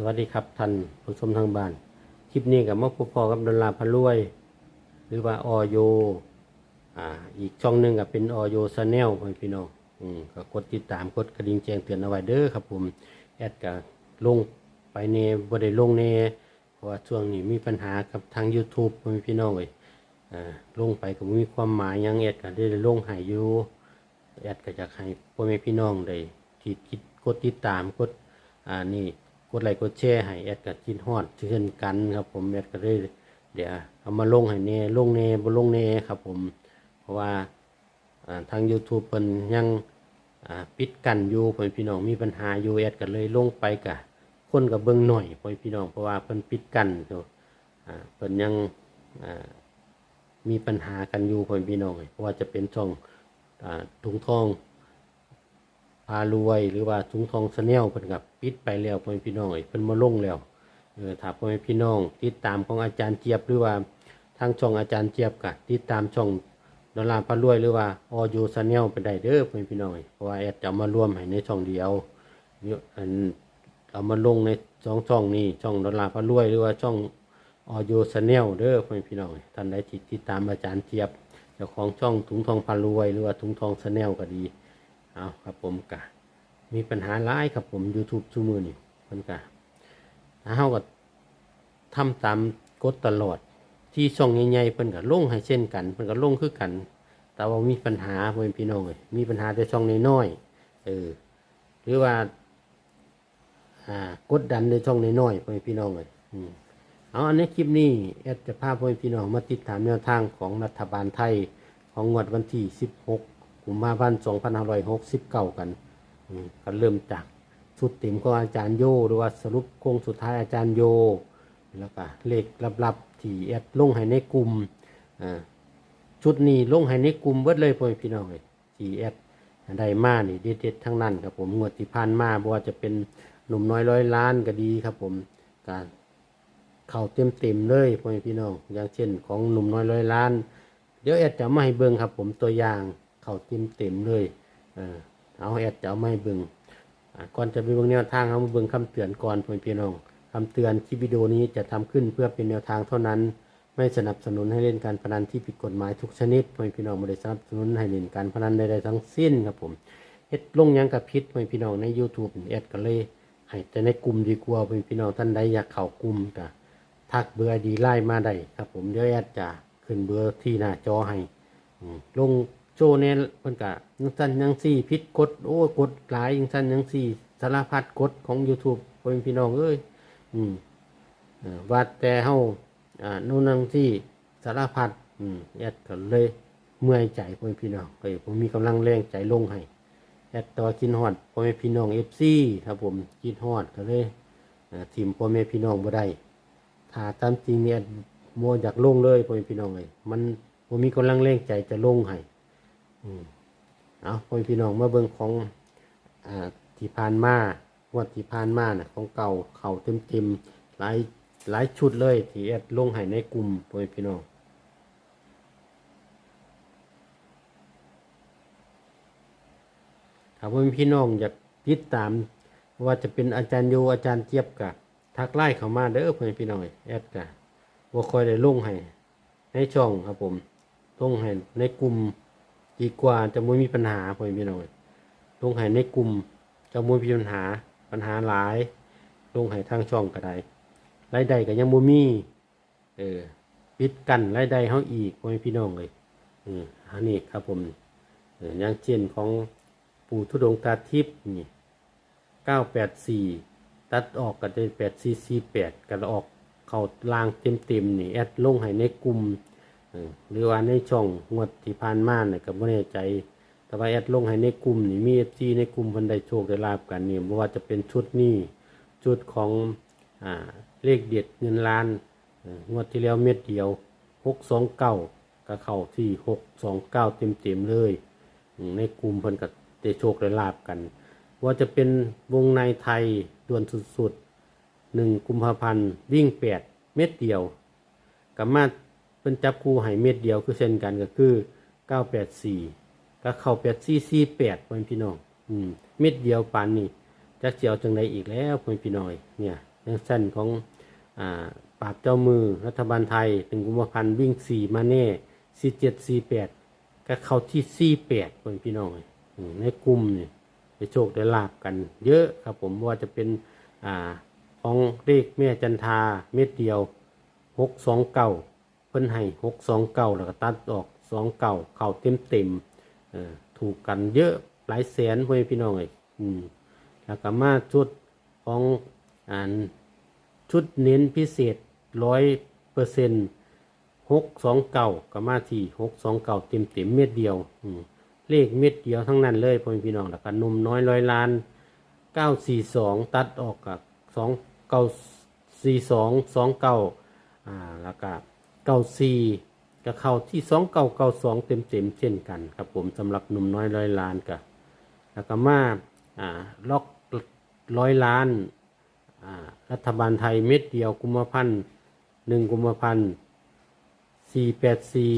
สวัสดีครับท่านผู้ชมทางบ้าน คลิปนี้กับมาพบพอกับดลาพะรวย หรือว่าออโยอ่าอีกช่องหนึ่งก็เป็นออโยชาแนลพี่น้องอืมก็กดติดตามกดกระดิ่งแจ้งเตือนเอาไว้เด้อครับผมแอดก็ลงไปเนบ่ได้ลงเนเพราะว่าช่วงนี้มีปัญหากับทาง YouTube พ่อแม่พี่น้องเลยอ่าลงไปก็บ่มีความหมายยังแอดก็ได้ลงให้อยู่แอดก็อยากให้พ่อแม่พี่น้องได้ที่คิดกดติดตามกดอ่านี่ กดไลค์กดแชร์ให้แอดก็กินฮอดเช่นกันครับ ผมแอดก็ได้เดี๋ยวเอามาลงให้แน่ลงแน่บ่ลงแน่ครับ ผม เพราะว่าทาง YouTube เพิ่นยังปิดกันอยู่พ่อแม่พี่น้องมีปัญหาอยู่แอดก็เลยลงไปกะคนก็เบิ่งหน่อยพ่อแม่พี่น้องเพราะว่าเพิ่นปิดกันอยู่เพิ่นยังมีปัญหากันอยู่พ่อแม่พี่น้องเพราะว่าจะเป็นช่องอถุงทอง พารวยหรือว่าถุงทองสแนลเพิ่นกับปิดไปแล้วพ่อแม่พี่น้องเอ้ยเพิ่นมาลงแล้วเออถ้าพ่อแม่พี่น้อง ติดตามของอาจารย์เจี๊ยบหรือว่าทางช่องอาจารย์เจี๊ยบกะติดตามช่องดอลลาร์พารวยหรือว่าออยูสแนลไปได้เด้อพ่อแม่พี่น้องเพราะว่าแอดจะมารวมให้ในช่องเดียวเอันเอามาลงในสองช่องนี้ช่องดอลลาร์พารวยหรือว่าช่องออโยชาแนลเด้อพ่อแม่พี่น้องท่านใดที่ติดตามอาจารย์เจี๊ยบเจ้าของช่องถุงทองพารวย หรือว่าถุงทองชาแนลก็ดี เอาครับผมกะมีปัญหาหลายครับผม YouTube ชั่วมือนี่มันกะถ้าเฮาก็ทำตามกฎตลอดที่ช่องใหญ่ๆเพิ่นก็ลงให้เช่นกันเพิ่นก็ลงคือกัน แต่ว่ามีปัญหาพ่อแม่พี่น้องเลยมีปัญหาแต่ช่องน้อยๆเออหรือว่าอ่ากดดันในช่องน้อยๆพ่อแม่พี่น้องเลยอืมเอาอันนี้คลิปนี้แอดจะพาพ่อแม่พี่น้องมาติดตามแนวทางของรัฐบาลไทยของงวดวันที่ 16 กุมภาพันธ์2569กันอืมก็เริ่มจากชุดติ่มของอาจารย์โยหรือว่าสรุปโค้งสุดท้ายอาจารย์โย แล้วก็เลขลับๆที่แอดลงให้ในกลุ่มอ่าชุดนี้ลงให้ในกลุ่มเบิดเลยพ่อพี่น้องเลยที่แอดได้มานี่เด็ดๆทั้งนั้นครับผมงวดที่ผ่านมาบ่ว่าจะเป็นหนุ่มน้อยร้อยล้านก็ดีครับผมการเข่าเต็มเต็มเลยพ่อพี่น้อง อย่างเช่นของหนุ่มน้อยร้อยล้าน เดี๋ยวแอดจะมาให้เบิ่งครับผมตัวอย่าง เข่าเต็มเต็มเลยเอาแอดจะเอามาให้เบิ่งอ่าก่อนจะไปเบิ่งแนวทางเอามาเบิ่งคำเตือนก่อนพ่อแม่พี่น้องคำเตือนคลิปวิดีโอนี้จะทำขึ้นเพื่อเป็นแนวทางเท่านั้น ไม่สนับสนุนให้เล่นการพนันที่ผิดกฎหมายทุกชนิดพ่อแม่พี่น้องไม่ได้สนับสนุนให้เล่นการพนันใดๆทั้งสิ้นครับผมเฮ็ดลงยังกับพิษพ่อแม่พี่น้องใน YouTube แอดก็เลยให้แต่ในกลุ่มดีกว่าพ่อแม่พี่น้องท่านใดอยากเข้ากลุ่มก็ทักเบอร์ดีไล่มาได้ครับผมเดี๋ยวแอดจะขึ้นเบอร์ที่หน้าจอให้ลง โชว์เนี่ยเพิ่นกะยังสั้นยังสี่พิษกดโอ้กดหลายยังสั้นยังสี่สารพัดกดของ YouTube พ่อแม่พี่น้องเอ้ยอืมว่าแต่เฮาอ่านู่นนั่งที่สารพัดอืมแอดก็เลยเมื่อยใจพ่อแม่พี่น้องก็ผมมีกำลังแรงใจลงให้แอดต่อกินฮอดพ่อแม่พี่น้อง FC ครับผมกินฮอดก็เลยอ่อทีมพ่อแม่พี่น้องบ่ได้ถ้าตามจริงเนี่ยโมอยากลงเลยพ่อแม่พี่น้องเลยมันโมมีกำลังแรงใจจะลงให้ เอาพ่อพี่น้องมาเบิ่งของอ่าที่ผ่านมางวดที่ผ่านมาน่ะของเก่าเข่าเต็มเต็มๆหลายหลายชุดเลยที่แอดลงให้ในกลุ่มพ่อพี่น้องถ้าพ่อพี่น้องอยากติดตามว่าจะเป็นอาจารย์โยอาจารย์เจี๊ยบกับทักไล่เข้ามาเด้อเพื่อนพี่น้องแอดกะว่าคอยได้ลงให้ในช่องครับผมลงให้ในกลุ่ม ดีกว่าจะไม่มีปัญหาพ่อพี่น้องลงให้ในกลุ่มจะไม่มีปัญหาปัญหาหลาย ลงให้ทางช่องก็ได้รายได้ก็ยังบ่มีเออปิดกันรายได้เฮาอีกพ่อพี่น้องเลยอืมอันนี้ครับผมเอออย่างเช่นของปู่ทุดงตาทิพย์นี่เก้าแปดสี่ตัดออกก็ได้แปดซีซีแปดก็ออกเขาลางเต็มเต็มๆนี่แอดลงให้ในกลุ่ม หรือว่าในช่องงวดที่ผ่านมาเนี่ยก็ไม่แน่ใจ แต่ว่าแอดลงให้ในกลุ่มนี่มีเอฟซีในกลุ่มเพันได้โชคได้ลาบกันเนี่ไม่ว่าจะเป็นชุดนี้ชุดของอ่าเลขเด็ดเงินล้านงวดที่แล้วเม็ดเดียวหกสองเก้าก็เข้าที่หกสองเก้าเต็มเต็มเลยในกลุ่มเพิ่นก็ได้โชคได้ลาบกัน ว่าจะเป็นวงในไทยด่วนสุดๆหนึ่งกุมภาพันธ์วิ่งแปดเม็ดเดียวกับมา เป็นจับคู่ให้เม็ดเดียวคือเช่นกันก็คือเก้าแปดสี่ก็เข้าแปดสี่สี่แปดพี่น้องอืมเม็ดเดียวปานนี่จักเจียวจังใดอีกแล้วพ่อแม่พี่น้อยเนี่ยในเส้นของอ่าปราบเจ้ามือรัฐบาลไทยหนึ่งกุมภาพันธ์วิ่งสี่มาแน่สี่เจ็ดสี่แปดก็เข้าที่สี่แปดคนพี่น้องอืมในกลุ่มเนี่ยได้โชคได้ลาบกัน เยอะครับผมว่าจะเป็นอ่าของเลขแม่จันทาเม็ดเดียวหกสอง เพิ่นให้หกสองเก้าแล้วก็ตัดออกสองเก้าเข่าเต็มเต็มถูกกันเยอะหลายแสนพ่อแม่พี่น้องเลยอืมแล้วก็มาชุดของอ่านชุดเน้นพิเศษร้อยเปอร์เซ็นต์หกสองเก่าก็มาที่หกสองเก่าเต็มเต็มเม็ดเดียวเลขเม็ดเดียวทั้งนั้นเลยพ่อแม่พี่น้องแล้วก็นมน้อยร้อยล้านเก้าสี่สองตัดออกกับสองเก้าสี่สองสองเก้าอ่าแล้วก็ เก้าสี่ก็เข่าที่สองเกาเกาสองเต็มเต็มเช่นกันครับผมสำหรับหนุ่มน้อยร้อยล้านกับแล้วก็มาอ่าล็อกร้อยล้านอ่ารัฐบาลไทยเม็ดเดียวกุมภาพันธ์หนึ่งกุมภาพันธ์สี่แปดสี่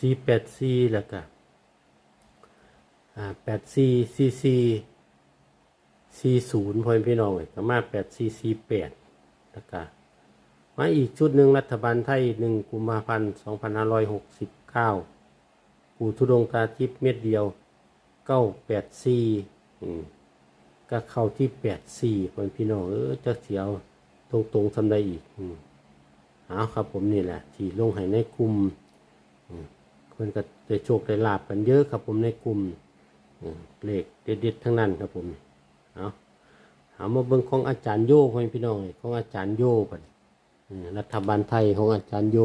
สี่แปดสี่แล้วก็แปดสี่สี่สี่สี่ศูนย์พอพี่น้องเลยก็มาแปดสี่สี่แปดแล้วก็มาอีกชุดหนึ่งรัฐบาลไทยหนึ่งกุมภาพันธ์สองพันห้าร้อยหกสิบเก้าปูทุดงตาทิพย์เม็ดเดียวเก้าแปดสี่ก็เข้าที่แปดสี่พอพี่น้องเออจะเสียวตรงๆทำได้อีกอืมเอาครับผมนี่แหละที่ลงให้ในกลุ่ม คนก็ได้โชคได้ลาบกันเยอะครับผมในกลุ่มเลขเด็ดๆทั้งนั้นครับผมเอาเอามาเบิ่งของอาจารย์โยพ่อแม่พี่น้องของอาจารย์โยกันรัฐบาลไทยของอาจารย์โย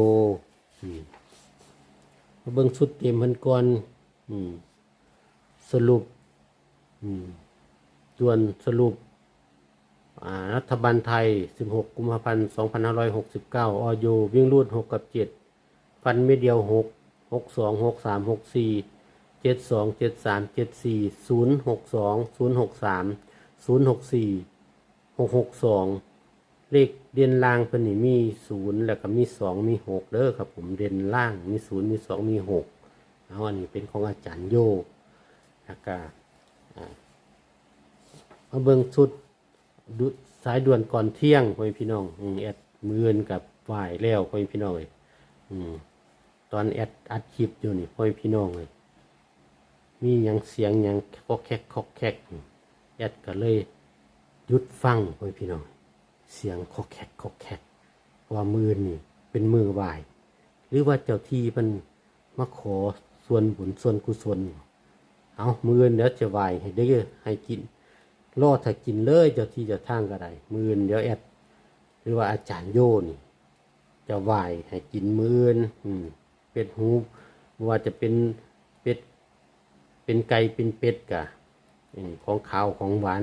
มาเบิ่งชุดเต็มเพิ่นก่อนสรุปอืมส่วนสรุปอ่ารัฐบาลไทย 16 กุมภาพันธ์ 2569 ออยวิ่งรูด 6 กับ 7 ฟันไม่เดียว 6 6 2 6 3 6 4 7 2 7 3 7 4 0 6 2 0 6 3 0 6 4 6 6 2เลขเด่นล่างเพิ่นนี่มี0แล้วก็มี2มี6เด้อครับผมเด่นล่างมี0มี2มี6เอาอันนี้เป็นของอาจารย์โยแล้วก็อ่ามาเบิ่งชุดดูสายด่วนก่อนเที่ยงพ่อพี่น้องอืมแอดมือนกับฝ่ายแล้วพ่อพี่น้องอืม ตอนแอดอัดคลิปอยู่นี่พ่อแม่พี่น้องเลยมียังเสียงยังคอกแคกคอกแคกแอดก็เลยหยุดฟังพ่อแม่พี่น้อง เสียงคอกแคกคอกแคกพราะว่ามือนี่เป็นมือวาย หรือว่าเจ้าที่มันมาขอส่วนบุญส่วนกุศลเอามือเดี๋ยวจะไหวให้ได้ให้กินรอดถ้ากินเลยเจ้าที่เจะทางก็ได้มือนเดี๋ยวแอด หรือว่าอาจารย์โยนี่จะไหวให้กินมือนอืม เป็ดหูว่าจะเป็นเป็ดเป็นไก่เป็นเป็ดกะอืมของขาวของหวาน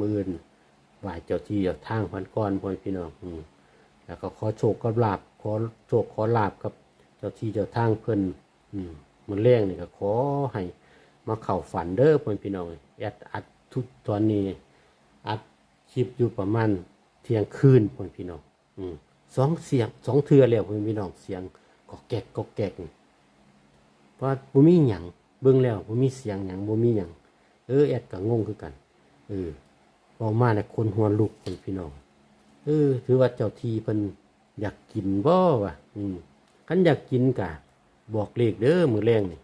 มือนไหวเจ้าที่เจ้าทางพันก้อนพ่อพี่น้องอืมแล้วก็ขอโชคก็ลาบขอโชคขอลาบกับเจ้าที่เจ้าทางเพิ่นอืมมันแรงนี่ก็ขอให้มาเข่าฝันเด้อพ่อพี่น้องแอดอัดทุกตอนนี้อัดคลิปอยู่ประมาณเที่ยงคืนพ่อพี่น้องอืมสองเสียงสองเทือแล้วพ่อพี่น้องเสียง ก็แกกก็แกกเพราะบ่มีหยังเบิ่งแล้วบ่มีเสียงหยังบ่มีหยังเออแอดก็งงคือกัน เออเว้ามาเนี่ยคนหัวลุกพ่อพี่น้องเออ ถือว่าเจ้าทีเพิ่นอยากกินบ่วะอืมคันอยากกินกะ บอกเลขเด้อมือแรงนี่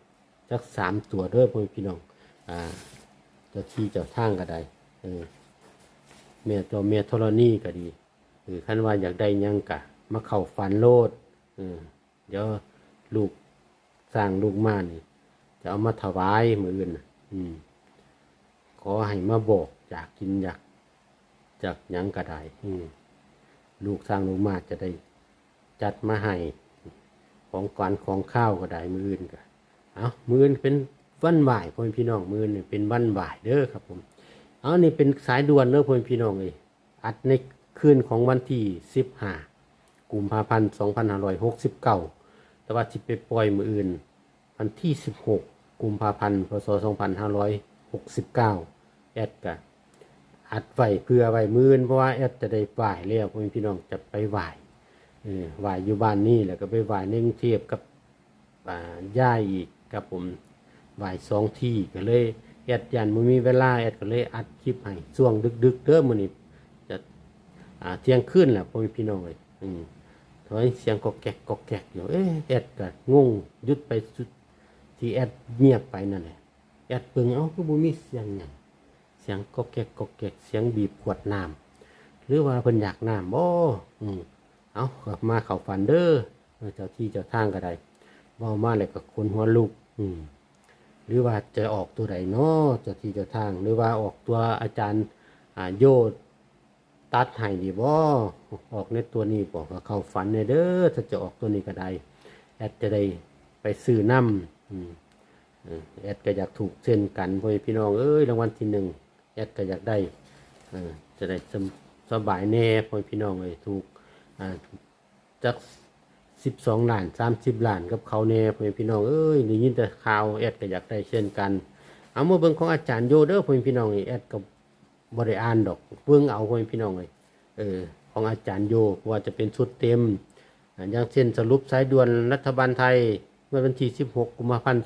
จักสามตัวเด้อพ่อพี่น้อง อ่า เจ้าทีเจ้าทางก็ได้เออเมียตัวเมียธรณีก็ดีเออคันว่าอยากได้ยังกะมาเข้าฝันโลดเออ เดี๋ยวลูกสร้างลูกมานี่ จะเอามาถวายมืออื่นอืม ขอให้มาบอกอยากกินอยากจากยังก็ไดอืมลูกสร้างลูกมาจะได้จัดมาให้ของก่อนของข้าวก็ได้มืออื่นก็เอามืออื่นเป็นวันบ่ายพ่อพี่น้องมือนี่เป็นวันบ่ายเด้อครับ ผมเอานี่เป็นสายด่วนเด้อพ่อพี่น้องเลยอัดในคืนของวันที่สิบห้า กุมภาพันธ์สองพันห้าร้อยหกสิบเก้าแต่ว่าที่ไปปล่อยมืออื่น วันที่สิบหกกุมภาพันธ์พศสองพันห้าร้อยหกสิบเก้าแอดกะอัดไว้เพื่อไว้มื่นเพราะว่าแอดจะได้ไหวแล้วพ่อพี่น้องจะไปไหว้เออไหว้อยู่บ้านนี่แล้วก็ไปไหว้ในกรุงเทพกับอ่าย่ายอีกครับผมไหว้สองที่ก็เลยแอดยันมันมีเวลาแอดก็เลยอัดคลิปให้ช่วงดึกๆเด้อมื้อนี้จะเที่ยงคืนแหละพ่อพี่น้องเอ้ยอืม ถอยเสียงกอกแกกกอกแกกอยู่เอ๊ะแอดก็งงหยุดไปสุดที่แอดเงียบไปนั่นแหละแอดเบิ่งเอ้าคือบ่มีเสียงหยังเสียงกอกแกกกอกแกกเสียงบีบขวดน้ำหรือว่าเพิ่นอยากน้ำบ่อืมเอากลับมาเข้าฝันเด้อเจ้าที่เจ้าทางก็ได้เว้ามาแล้วก็คนหัวลุกอืมหรือว่าจะออกตัวใดเนาะเจ้าที่เจ้าทาง หรือว่าออกตัวอาจารย์อ่าโยด ตัดให้ดีบ่ออกในตัวนี้บอกก็เข้าฝันในเด้อถ้าจะออกตัวนี้ก็ได้แอดจะได้ไปซื้อน้ำแอดก็อยากถูกเช่นกันพ่อพี่น้องเอ้ยรางวัลที่หนึ่งแอดก็อยากได้จะได้สบายแน่พ่อพี่น้องเลยถูกอ่าจักสิบสองล้านสามสิบล้านกับเขาแน่พ่อพี่น้องเอ้ยได้ยินแต่ข่าวแอดก็อยากได้เช่นกัน เอามาเบิ่งของอาจารย์โยเด้อพ่อพี่น้องแอดก็บ บริอ่านดอกเบิ่งเอาพ่อแม่พี่น้องเลยเออของอาจารย์โยว่าจะเป็นชุดเต็มอย่างเช่นสรุปสายด่วนรัฐบาลไทยเมื่อวันที่ 16 กุมภาพันธ์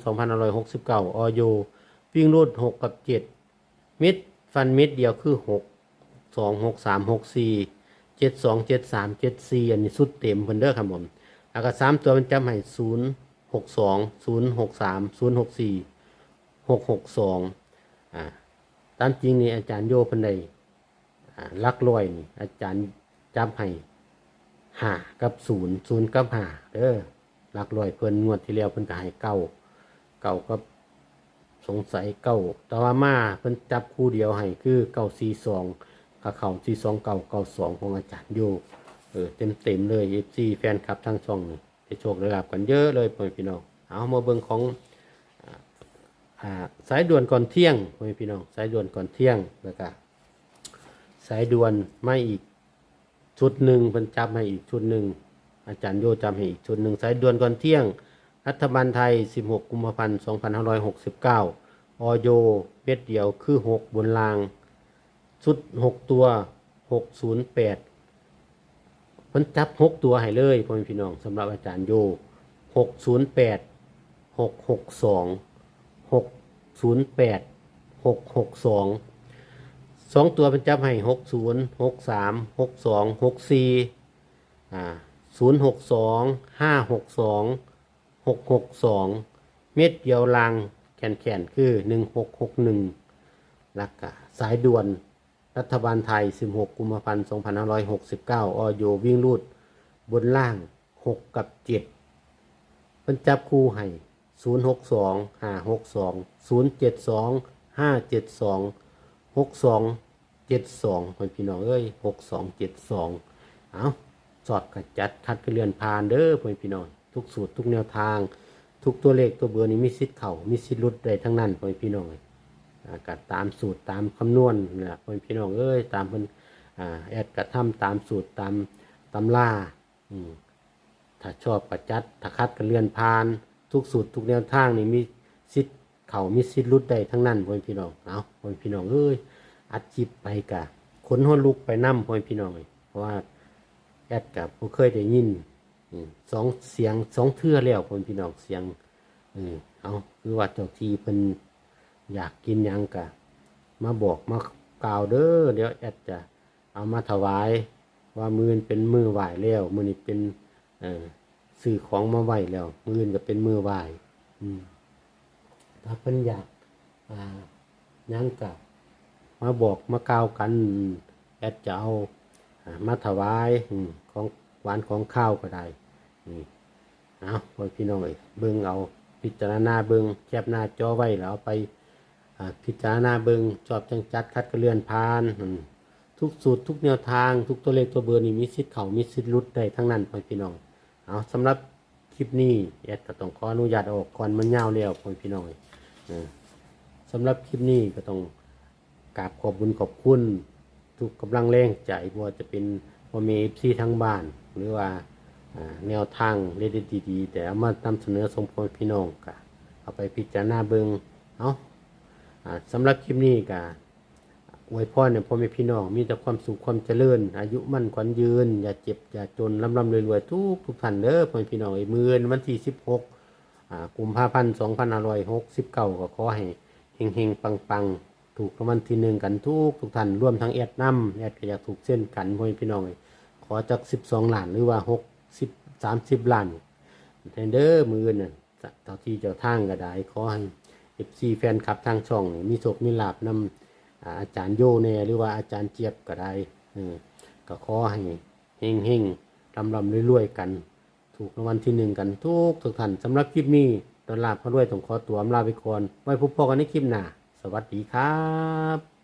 2569ออยวิ่งรูด6 กับ 7 เม็ดฟันเม็ดเดียวคือ 6 2 6 3 6 4 7 2 7 3 7 4 อันนี้สุดเต็มเพิ่นเด้อครับผมแล้วก็3ตัวมันจำให้ 0 6 2 0 6 3 0 6 4 6 6 2อ่า ตามจริงนี่อาจารย์โยพิ่นได้อ่าลักลอยนี่ อาจารย์จำให้หากับศูนย์ศูนย์กับหาเด้อลักร้อยเพิ่นงวดที่แล้วเพิ่นก็ให้เก้าเก้ากับสงสัยเก้าแต่ว่ามาเพิ่นจับคู่เดียวให้คือเก้าสี่สองกับเข่าสี่สองเก้าเก้าสองของอาจารย์โยเออเต็มเต็มเลยเอฟซีแฟนคลับทั้งช่องนี่ได้โชคได้ลาบกันเยอะเลยพี่น้องเอามาเบิ่งของ อ่าสายด่วนก่อนเที่ยงพ่อแม่พี่น้องสายด่วนก่อนเที่ยงแล้วก็สายด่วนไม่อีกชุดหนึ่งเพิ่นจำให้อีกชุดหนึ่งอาจารย์โยจำให้อีกชุดหนึ่งสายด่วนก่อนเที่ยง รัฐบาลไทย 16 กุมภาพันธ์ 2569ออยเม็ดเดียวคือ 6 บนราง ชุด 6 ตัว 608เพิ่นจับ 6 ตัวให้เลยพ่อแม่พี่น้องสำหรับอาจารย์โย 608 662 608 662สองสองตัวเป็นจับให้หกศูนย์หกสามหกสองหกสี่อ่าศูนย์หกสองห้าหกสองหกหกสองเม็ดเดียวลังแขนแขนคือหนึ่งหกหกหนึ่งลักกะสายด่วนรัฐบาลไทย 16 กุมภาพันธ์ 2569 ออโยวิ่งรูดบนล่าง 6 กับ 7เพิ่นจับคู่ให้ 062 562 072 572หกสองเจ็ดสองพ่อพี่น้องเอ้ยหกสองเจ็ดสองเอาสอบกัดจัดคัดกระเรียนพานเด้อพ่อพี่น้องทุกสูตรทุกแนวทาง ทุกตัวเลขตัวเบอร์นี้มีสิทธิ์เข่ามีสิทธิ์ลุดได้ทั้งนั้นพ่อพี่น้องอ่ากัดตามสูตรตามคำนวณนี่แหละพี่น้องเอ้ยตามเพิ่นอ่าแอดกระทำตามสูตรตามตำราถ้าชอบประจัดถ้าคัดกระเรียนพาน ทุกสูตรทุกแนวทางนี่มีสิทธิ์เขามีสิทธิ์รุดได้ทั้งนั้นพ่อพี่น้องเอาพ่อพี่น้องเอ้ยอัดจิบไปกะขนหัวลุกไปนั่พ่อพี่น้องเอ้ยเพราะว่าแอดกับผู้เคยได้ยินสองเสียงสองเทื่อแล้วพ่อพี่น้องเสียงเออเอาคือว่าเจ้าทีเพิ่นอยากกินยังกะมาบอกมากล่าวเด้อเดี๋ยวแอดจะเอามาถวายว่ามืออนเป็นมือไหวแล้วมือนี้เป็นเออ ซื้อของมาไหวแล้วมือนก็เป็นมือไหวอืมถ้าเพิ่นอยากอ่ายังกับมาบอกมากล่าวกันแอดจะเอามาถวายของหวานของข้าวก็ได้อืมเอาไว้พี่น้องเอ้ยเบิ่งเอาพิจารณาเบิ่งแคบหน้าจอไว้แล้วไปพิจารณาเบิ่งจอบจังจัดคัดกระเลื่อนพาน ทุกสูตรทุกแนวทาง ทุกตัวเลขตัวเบอร์นี่มีสิทธิ์เขามีสิทธิ์ลุดได้ทั้งนั้นพ่อพี่น้อง เอาสำหรับคลิปนี้แอดก็ต้องขออนุญาตออกก่อนมันยาวแล้วพี่น้องสำหรับคลิปนี้ก็ต้องกราบขอบคุญขอบคุณ ทุกกำลังแรงใจว่าจะเป็นพ่อเมฟซีทั้งบ้าน หรือว่าแนวทางเล็ดๆดีๆ แต่เอามานำเสนอส่งพ่อพี่น้องก็เอาไปพิจารณาเบิงเอาสำหรับคลิปนี้ก็ข อวยพรเนี่ยพ่อแม่พี่น้องมีแต่ความสุขความเจริญ อายุมั่นขวัญยืน อย่าเจ็บอย่าจนร่ำร่ำรวยรวยทุกทุกท่านเด้อพ่อแม่พี่น้องไอ้มือวันที่สิบหกอ่ากุมภาพันธ์สองพันห้าร้อยหกสิบเก้าก็ขอให้เฮงเฮงปังปังถูกรางวัลที่หนึ่งกันทุกทุกท่านร่วมทั้งแอดน้ำแอดก็อยากถูกเส้นกันพ่อแม่พี่น้องขอจากสิบสองล้านหรือว่าหกสิบสามสิบล้านเทนเดอร์มือน่ะเจ้าที่เจ้าทางก็ได้ขอให้เอฟซีแฟนคลับทางช่อง มีโชคมีลาบนำ อาจารย์โยเน่หรือว่าอาจารย์เจี๊ยบก็ได้ก็ขอให้เฮงเฮงๆลำลำรวยๆกัน ถูกรางวัลที่หนึ่งกันทุกทุกท่านสำหรับคลิปนี้ตอนลาพระรวยต้องขอตัวอำลาไปก่อนไว้พบกันในคลิปหน้า สวัสดีครับ